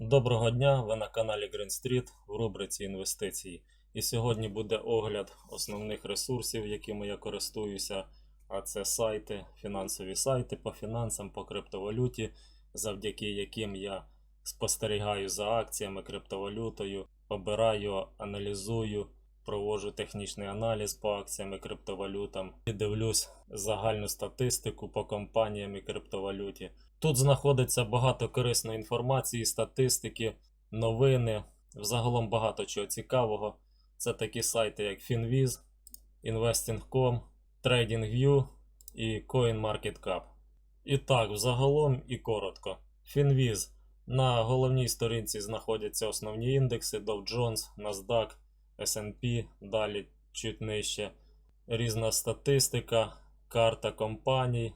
Доброго дня! Ви на каналі Green Street в рубриці інвестиції. І сьогодні буде огляд основних ресурсів, якими я користуюся. А це сайти, фінансові сайти по фінансам, по криптовалюті, завдяки яким я спостерігаю за акціями, криптовалютою, обираю, аналізую, проводжу технічний аналіз по акціям і криптовалютам і дивлюсь загальну статистику по компаніям і криптовалюті. Тут знаходиться багато корисної інформації, статистики, новини, взагалом багато чого цікавого. Це такі сайти, як FinViz, Investing.com, TradingView і CoinMarketCap. І так, взагалом і коротко. FinViz. На головній сторінці знаходяться основні індекси Dow Jones, NASDAQ, S&P, далі чуть нижче. Різна статистика, карта компаній.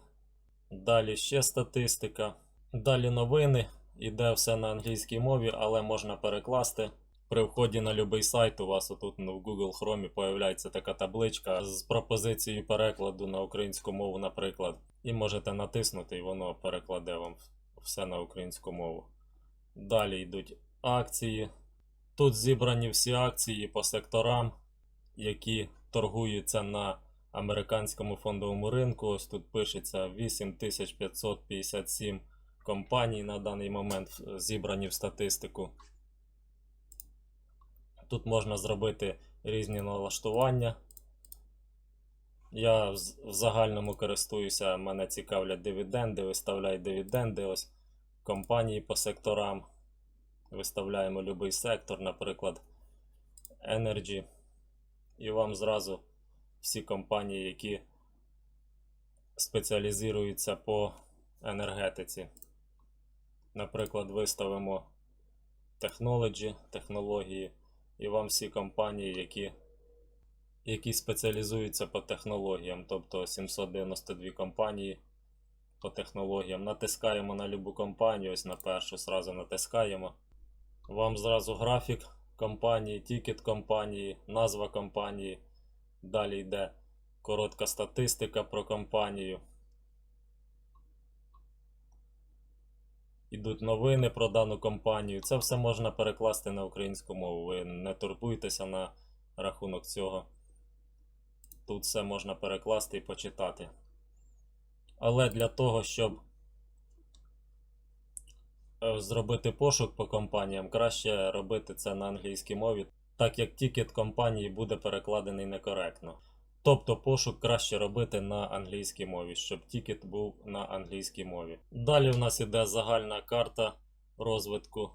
Далі ще статистика. Далі новини. Іде все на англійській мові, але можна перекласти. При вході на будь-який сайт у вас отут в Google Chrome появляється така табличка з пропозицією перекладу на українську мову, наприклад. І можете натиснути, і воно перекладе вам все на українську мову. Далі йдуть акції. Тут зібрані всі акції по секторам, які торгуються на американському фондовому ринку. Ось тут пишеться 8557 компаній на даний момент зібрані в статистику. Тут можна зробити різні налаштування. Я в загальному користуюся, мене цікавлять дивіденди, виставляю дивіденди, ось компанії по секторам. Виставляємо будь-який сектор, наприклад, Energy. І вам зразу всі компанії, які спеціалізуються по енергетиці. Наприклад, виставимо Technology, технології, і вам всі компанії, які, які спеціалізуються по технологіям, тобто 792 компанії по технологіям. Натискаємо на любу компанію, ось на першу зразу натискаємо. Вам зразу графік компанії, тікет компанії, назва компанії. Далі йде коротка статистика про компанію. Ідуть новини про дану компанію. Це все можна перекласти на українську мову. Ви не турбуйтеся на рахунок цього. Тут все можна перекласти і почитати. Але для того, щоб е, зробити пошук по компаніям, краще робити це на англійській мові, так як тікет компанії буде перекладений некоректно. Тобто пошук краще робити на англійській мові, щоб тікет був на англійській мові. Далі в нас іде загальна карта розвитку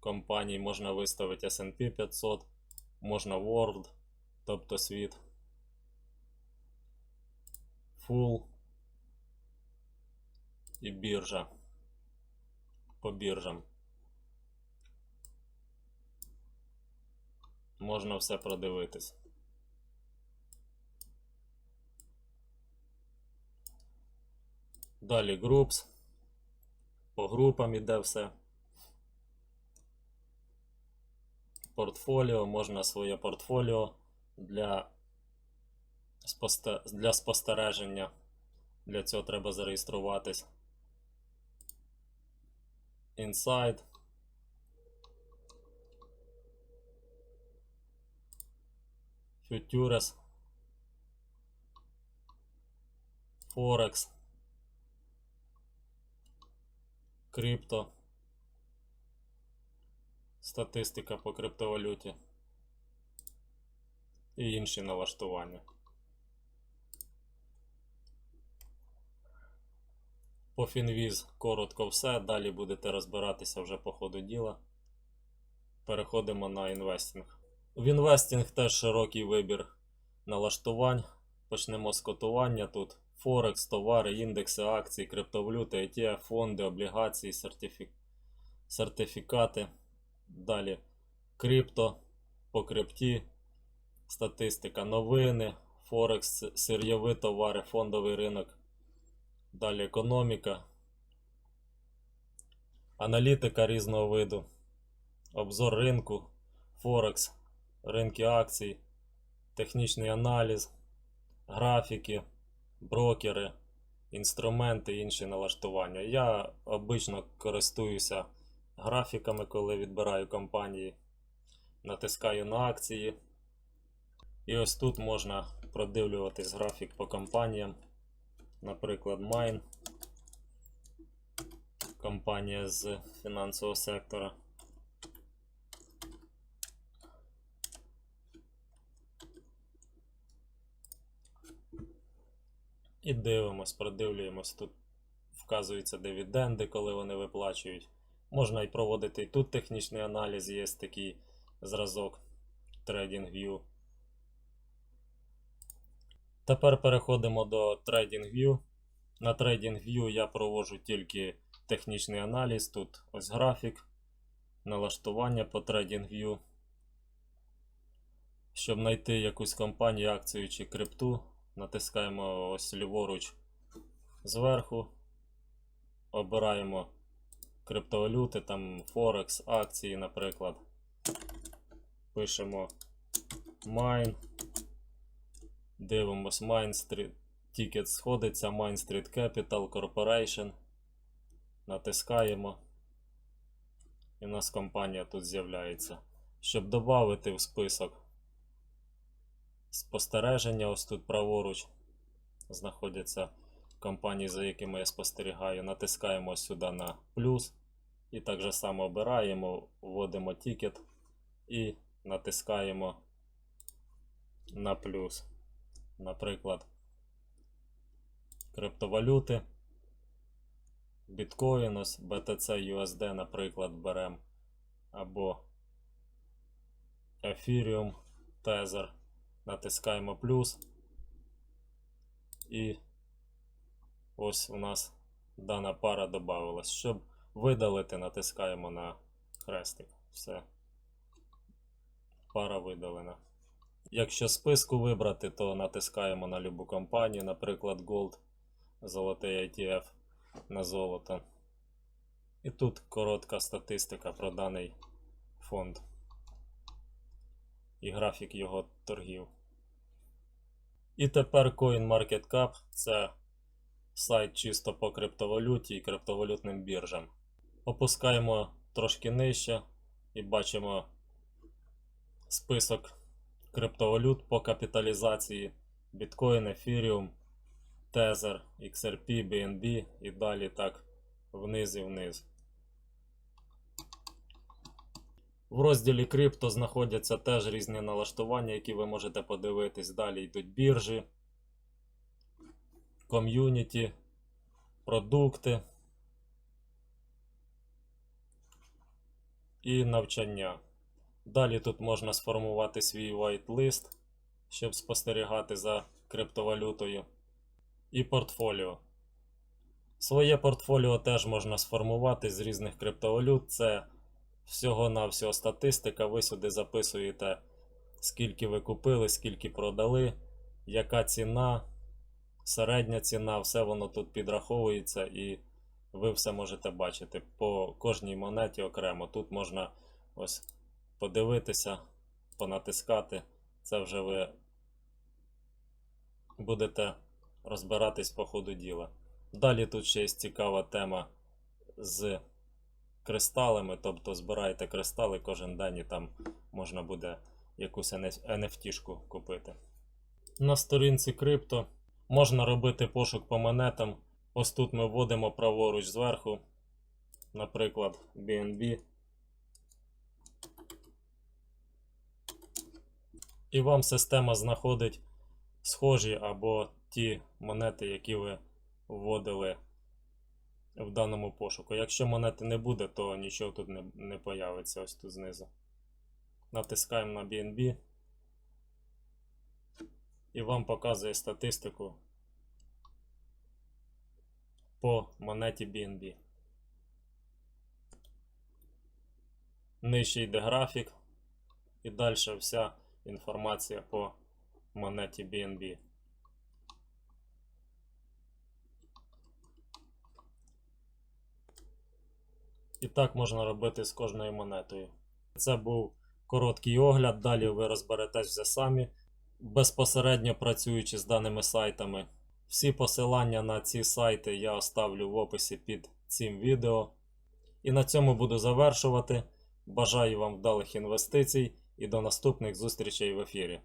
компаній. Можна виставити SP 500, можна World, тобто світ. Full і біржа. По біржам. Можна все продивитись. Далі Groups. По групам іде все. Портфоліо, можна своє портфоліо для, для спостереження. Для цього треба зареєструватись. Inside. Futures. Forex. Крипто. Статистика по криптовалюті. І інші налаштування. По Фінвіз коротко все. Далі будете розбиратися вже по ходу діла. Переходимо на інвестинг. В інвестинг теж широкий вибір налаштувань. Почнемо з котування тут. Форекс, товари, індекси, акції, криптовалюти, ETF, фонди, облігації, сертифі... сертифікати. Далі крипто, по крипті, статистика, новини, Форекс, сирйові товари, фондовий ринок. Далі економіка, аналітика різного виду, обзор ринку, Форекс, ринки акцій, технічний аналіз, графіки, брокери, інструменти і інші налаштування. Я обично користуюся графіками, коли відбираю компанії. Натискаю на акції. І ось тут можна продивлюватись графік по компаніям. Наприклад, Mine. Компанія з фінансового сектора. І дивимось, продивлюємось. Тут вказуються дивіденди, коли вони виплачують. Можна і проводити і тут технічний аналіз, є такий зразок TradingView. Тепер переходимо до TradingView. На TradingView я проводжу тільки технічний аналіз. Тут ось графік, налаштування по TradingView. Щоб знайти якусь компанію, акцію чи крипту, натискаємо ось ліворуч зверху. Обираємо криптовалюти, там Forex, акції, наприклад. Пишемо Mine. Дивимось Mine Street. Тікет сходиться, Mine Street Capital Corporation. Натискаємо. І у нас компанія тут з'являється. Щоб додати в список спостереження, ось тут праворуч знаходяться компанії, за якими я спостерігаю. Натискаємо сюди на плюс. І так же само обираємо, вводимо тікет і натискаємо на плюс. Наприклад, криптовалюти. Біткоін, ось BTC USD, наприклад, беремо. Або Ethereum, Tether. Натискаємо плюс. І ось у нас дана пара додавалась. Щоб видалити, натискаємо на хрестик. Все. Пара видалена. Якщо списку вибрати, то натискаємо на любу компанію, наприклад, Gold, золотий ETF на золото. І тут коротка статистика про даний фонд і графік його торгів. І тепер CoinMarketCap це сайт чисто по криптовалюті і криптовалютним біржам. Опускаємо трошки нижче і бачимо список криптовалют по капіталізації Bitcoin, Ethereum, Tether, XRP, BNB і далі так вниз і вниз. В розділі крипто знаходяться теж різні налаштування, які ви можете подивитись. Далі йдуть біржі, ком'юніті, продукти і навчання. Далі тут можна сформувати свій whitelist, щоб спостерігати за криптовалютою. І портфоліо. Своє портфоліо теж можна сформувати з різних криптовалют. Це всього-навсього статистика. Ви сюди записуєте, скільки ви купили, скільки продали, яка ціна, середня ціна, все воно тут підраховується і ви все можете бачити по кожній монеті окремо. Тут можна ось подивитися, понатискати. Це вже ви будете розбиратись по ходу діла. Далі тут ще є цікава тема з кристалами, тобто збираєте кристали кожен день і там можна буде якусь NFT-шку купити. На сторінці крипто можна робити пошук по монетам. Ось тут ми вводимо праворуч зверху, наприклад, BNB. І вам система знаходить схожі або ті монети, які ви вводили в даному пошуку. Якщо монети не буде, то нічого тут не, не появиться ось тут знизу. Натискаємо на BNB. І вам показує статистику по монеті BNB. Нижче йде графік. І далі вся інформація по монеті BNB. І так можна робити з кожною монетою. Це був короткий огляд, далі ви розберетесь вже самі, безпосередньо працюючи з даними сайтами. Всі посилання на ці сайти я оставлю в описі під цим відео. І на цьому буду завершувати. Бажаю вам вдалих інвестицій і до наступних зустрічей в ефірі.